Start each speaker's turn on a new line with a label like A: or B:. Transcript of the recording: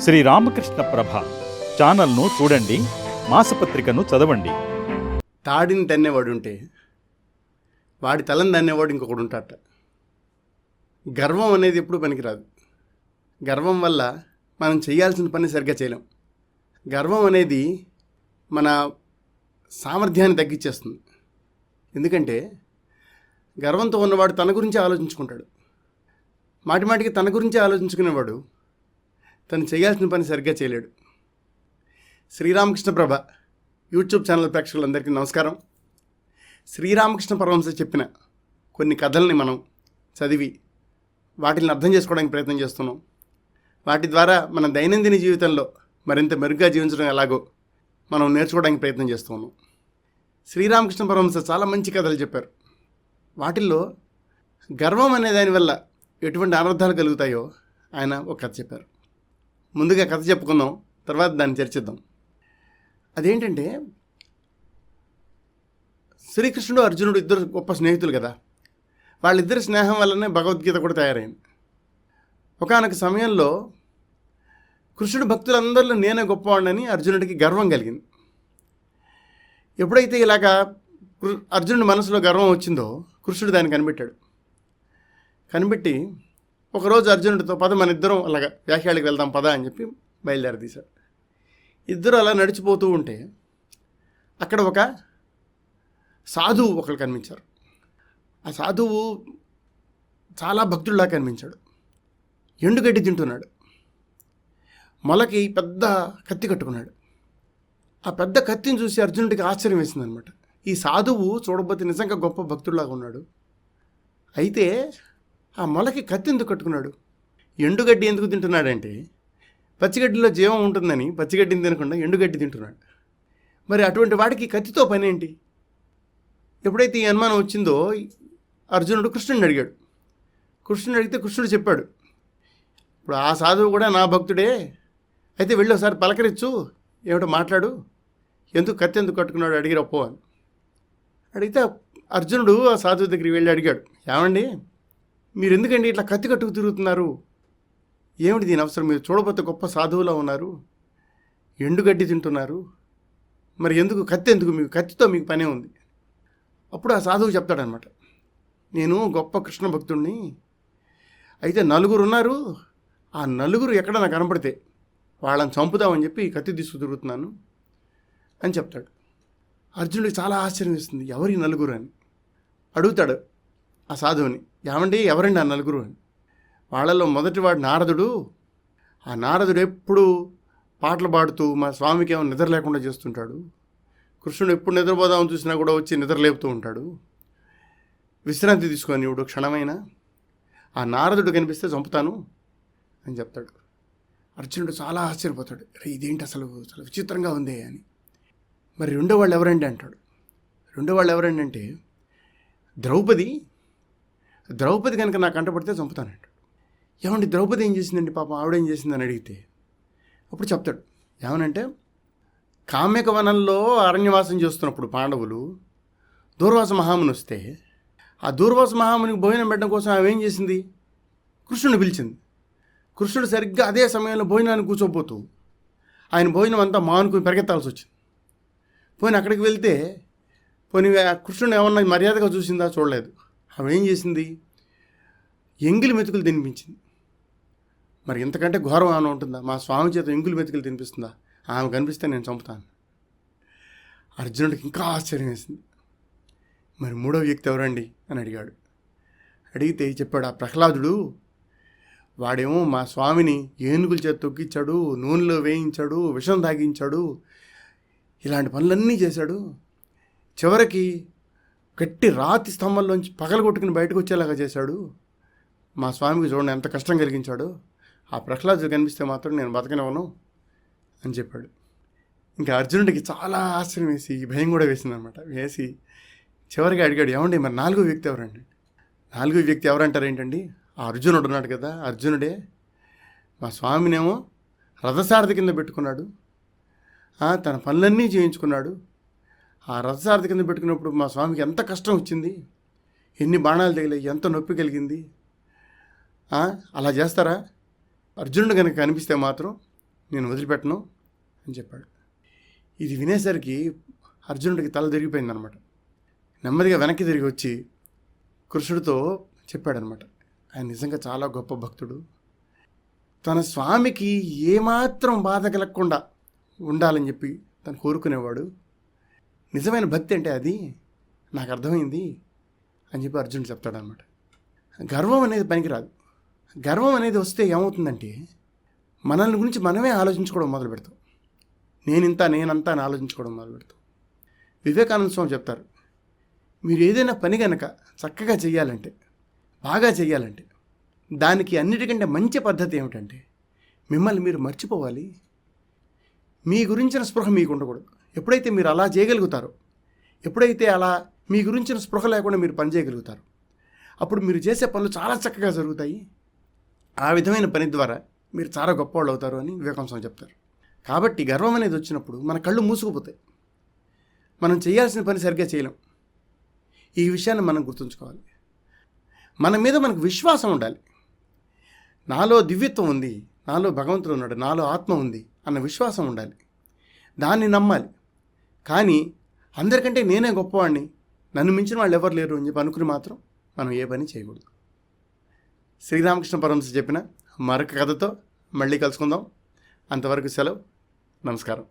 A: శ్రీ రామకృష్ణ ప్రభ ఛానల్ను చూడండి మాసపత్రికను చదవండి.
B: తాడిని తన్నేవాడు ఉంటే వాడి తలని తన్నేవాడు ఇంకొకడు ఉంటాడట. గర్వం అనేది ఎప్పుడు పనికిరాదు. గర్వం వల్ల మనం చేయాల్సిన పని సరిగ్గా చేయలేం. గర్వం అనేది మన సామర్థ్యాన్ని తగ్గించేస్తుంది. ఎందుకంటే గర్వంతో ఉన్నవాడు తన గురించి ఆలోచించుకుంటాడు. మాటి మాటికి తన గురించి ఆలోచించుకునేవాడు తను చేయాల్సిన పని సరిగ్గా చేయలేడు. శ్రీరామకృష్ణ ప్రభ యూట్యూబ్ ఛానల్ ప్రేక్షకులందరికీ నమస్కారం. శ్రీరామకృష్ణ పరమహంస చెప్పిన కొన్ని కథల్ని మనం చదివి వాటిని అర్థం చేసుకోవడానికి ప్రయత్నం చేస్తున్నాం. వాటి ద్వారా మన దైనందిన జీవితంలో మరింత మెరుగ్గా జీవించడం ఎలాగో మనం నేర్చుకోవడానికి ప్రయత్నం చేస్తున్నాం. శ్రీరామకృష్ణ పరమహంస చాలా మంచి కథలు చెప్పారు. వాటిల్లో గర్వం అనే దానివల్ల ఎటువంటి అనర్థాలు కలుగుతాయో ఆయన ఒక కథ చెప్పారు. ముందుగా కథ చెప్పుకుందాం తర్వాత దాన్ని చర్చిద్దాం. అదేంటంటే శ్రీకృష్ణుడు అర్జునుడు ఇద్దరు గొప్ప స్నేహితులు కదా. వాళ్ళిద్దరి స్నేహం వల్లనే భగవద్గీత కూడా తయారైంది. ఒకనొక సమయంలో కృష్ణుడు భక్తులందరిలో నేనే గొప్పవాడినని అర్జునుడికి గర్వం కలిగింది. ఎప్పుడైతే ఇలాగా అర్జునుడి మనసులో గర్వం వచ్చిందో కృష్ణుడు దాన్ని కనిపెట్టాడు. కనిపెట్టి ఒకరోజు అర్జునుడితో పద మన ఇద్దరం అలాగా వ్యాఖ్యాలకు వెళ్దాం పద అని చెప్పి బయలుదేరదీశాడు. ఇద్దరు అలా నడిచిపోతూ ఉంటే అక్కడ ఒక సాధువు ఒకరు కనిపించారు. ఆ సాధువు చాలా భక్తుడిలా కనిపించాడు. ఎండుగడ్డి తింటున్నాడు. మొలకి పెద్ద కత్తి కట్టుకున్నాడు. ఆ పెద్ద కత్తిని చూసి అర్జునుడికి ఆశ్చర్యం వేసిందనమాట. ఈ సాధువు చూడబోతే నిజంగా గొప్ప భక్తుడిలాగా ఉన్నాడు. అయితే ఆ మొలకి కత్తి ఎందుకు కట్టుకున్నాడు? ఎండుగడ్డి ఎందుకు తింటున్నాడంటే పచ్చిగడ్డిలో జీవం ఉంటుందని పచ్చిగడ్డిని తినకుండా ఎండుగడ్డి తింటున్నాడు. మరి అటువంటి వాడికి కత్తితో పని ఏంటి ఎప్పుడైతే ఈ అనుమానం వచ్చిందో అర్జునుడు కృష్ణుడిని అడిగాడు. కృష్ణుడు అడిగితే కృష్ణుడు చెప్పాడు ఇప్పుడు ఆ సాధువు కూడా నా భక్తుడే. అయితే వెళ్ళి ఒకసారి పలకరించు. ఏమిటో మాట్లాడు. ఎందుకు కత్తి ఎందుకు కట్టుకున్నాడు అడిగిరప్పో అని. అడిగితే అర్జునుడు ఆ సాధువు దగ్గరికి వెళ్ళి అడిగాడు ఏమండి? మీరు ఎందుకండి ఇట్లా కత్తి కట్టుకు తిరుగుతున్నారు? ఏమిటి దీని అవసరం? మీరు చూడబోతే గొప్ప సాధువులా ఉన్నారు. ఎండుగడ్డి తింటున్నారు. మరి ఎందుకు? కత్తి ఎందుకు? మీకు కత్తితో మీకు పనే ఉంది. అప్పుడు ఆ సాధువు చెప్తాడనమాట. నేను గొప్ప కృష్ణ భక్తుడిని అయితే నలుగురు ఉన్నారు. ఆ నలుగురు ఎక్కడ నాకు కనపడితే వాళ్ళని చంపుదామని చెప్పి కత్తి తీసుకు తిరుగుతున్నాను అని చెప్తాడు. అర్జునుడికి చాలా ఆశ్చర్యం వేస్తుంది. ఎవరి నలుగురు అని? అడుగుతాడు. ఆ సాధువుని. ఏమండి? ఎవరండి ఆ నలుగురు? అని వాళ్ళలో మొదటివాడు నారదుడు. ఆ నారదుడు ఎప్పుడు పాటలు పాడుతూ మా స్వామికి ఏమో నిద్ర లేకుండా చేస్తుంటాడు. కృష్ణుడు ఎప్పుడు నిద్రపోదామని చూసినా కూడా వచ్చి నిద్ర లేపుతూ ఉంటాడు. విశ్రాంతి తీసుకొని ఇప్పుడు క్షణమైనా ఆ నారదుడు కనిపిస్తే చంపుతాను అని చెప్తాడు. అర్జునుడు చాలా ఆశ్చర్యపోతాడు. "అరే, ఇదేంటి అసలు? చాలా విచిత్రంగా ఉంది అని. మరి రెండో వాళ్ళు ఎవరండి అంటాడు. రెండో వాళ్ళు ఎవరండి అంటే ద్రౌపది ద్రౌపది కనుక నాకు కంటపడితే చంపుతానంటాడు. ఏమండి ద్రౌపది ఏం చేసిందండి పాపం? ఆవిడ ఏం చేసిందని అడిగితే? అప్పుడు చెప్తాడు. ఏమనంటే కామ్యక వనంలో అరణ్యవాసం చేస్తున్నప్పుడు పాండవులు దూర్వాస మహాముని వస్తే ఆ దూర్వాస మహామునికి భోజనం పెట్టడం కోసం ఆమె ఏం చేసింది? కృష్ణుని పిలిచింది. కృష్ణుడు సరిగ్గా అదే సమయంలో భోజనాన్ని కూర్చోపోతూ ఆయన భోజనం అంతా మానుకుని పరిగెత్తాల్సి వచ్చింది. పోయిన అక్కడికి వెళ్తే పోనీ కృష్ణుడు ఏమన్నా మర్యాదగా చూసిందా? చూడలేదు. ఆమె ఏం చేసింది? ఎంగిలి మెతుకులు తినిపించింది. మరి ఇంతకంటే ఘోరం ఆమె ఉంటుందా? మా స్వామి చేత ఎంగులు మెతుకులు తినిపిస్తుందా? ఆమె కనిపిస్తే నేను చంపుతాను. అర్జునుడికి ఇంకా ఆశ్చర్యం వేసింది. మరి మూడో వ్యక్తి ఎవరండి? అని అడిగాడు. అడిగితే చెప్పాడు ఆ ప్రహ్లాదుడు వాడేమో మా స్వామిని ఏనుగుల చేత తొక్కిచ్చాడు నూనెలో వేయించాడు విషం తాగించాడు ఇలాంటి పనులన్నీ చేశాడు. చివరికి గట్టి రాతి స్తంభంలోంచి పగలగొట్టుకుని బయటకు వచ్చేలాగా చేశాడు. మా స్వామికి చూడండి ఎంత కష్టం కలిగించాడు. ఆ ప్రహ్లాద్ కనిపిస్తే మాత్రం నేను బతకనివ్వను అని చెప్పాడు. ఇంకా అర్జునుడికి చాలా ఆశ్చర్యం వేసి భయం కూడా వేసిందనమాట వేసి చివరికి అడిగాడు ఏమండి మరి నాలుగో వ్యక్తి ఎవరండి? నాలుగో వ్యక్తి ఎవరంటారు ఏంటండి? ఆ అర్జునుడు ఉన్నాడు కదా అర్జునుడే. మా స్వామినేమో రథసారథి కింద పెట్టుకున్నాడు. తన పనులన్నీ చేయించుకున్నాడు. ఆ రథసారథి కింద పెట్టుకున్నప్పుడు మా స్వామికి ఎంత కష్టం వచ్చింది? ఎన్ని బాణాలు తగిలాయి? ఎంత నొప్పి కలిగింది? అలా చేస్తారా? అర్జునుడు కనుక కనిపిస్తే మాత్రం నేను వదిలిపెట్టను అని చెప్పాడు. ఇది వినేసరికి అర్జునుడికి తల తిరిగిపోయిందనమాట. నెమ్మదిగా వెనక్కి తిరిగి వచ్చి కృష్ణుడితో చెప్పాడనమాట. ఆయన నిజంగా చాలా గొప్ప భక్తుడు. తన స్వామికి ఏమాత్రం బాధ కలగకుండా ఉండాలని చెప్పి తను కోరుకునేవాడు. నిజమైన భక్తి అంటే అది. నాకు అర్థమైంది అని చెప్పి అర్జునుడు చెప్తాడనమాట గర్వం అనేది పనికిరాదు. గర్వం అనేది వస్తే ఏమవుతుందంటే మనల్ని గురించి మనమే ఆలోచించుకోవడం మొదలు పెడతాం. నేనింత నేనంతా అని ఆలోచించుకోవడం మొదలు పెడతాం. వివేకానంద స్వామి చెప్తారు మీరు ఏదైనా పని కనుక చక్కగా చేయాలంటే బాగా చేయాలంటే దానికి అన్నిటికంటే మంచి పద్ధతి ఏమిటంటే మిమ్మల్ని మీరు మర్చిపోవాలి. మీ గురించిన స్పృహ మీకు ఉండకూడదు. ఎప్పుడైతే మీరు అలా చేయగలుగుతారో ఎప్పుడైతే అలా మీ గురించిన స్పృహ లేకుండా మీరు పని చేయగలుగుతారు అప్పుడు మీరు చేసే పనులు చాలా చక్కగా జరుగుతాయి. ఆ విధమైన పని ద్వారా మీరు చాలా గొప్పవాళ్ళు అవుతారు అని వివేకానంద చెప్తారు. కాబట్టి గర్వం అనేది వచ్చినప్పుడు మన కళ్ళు మూసుకుపోతాయి. మనం చేయాల్సిన పని సరిగ్గా చేయలేం. ఈ విషయాన్ని మనం గుర్తుంచుకోవాలి. మన మీద మనకు విశ్వాసం ఉండాలి. నాలో దివ్యత్వం ఉంది నాలో భగవంతుడు ఉన్నాడు నాలో ఆత్మ ఉంది అన్న విశ్వాసం ఉండాలి. దాన్ని నమ్మాలి. కానీ అందరికంటే నేనే గొప్పవాడిని నన్ను మించిన వాళ్ళు ఎవరు లేరు అని చెప్పి అనుకుని మాత్రం మనం ఏ పని చేయకూడదు. శ్రీరామకృష్ణ పరమశ చెప్పిన మరొక కథతో మళ్ళీ కలుసుకుందాం. అంతవరకు సెలవు. నమస్కారం.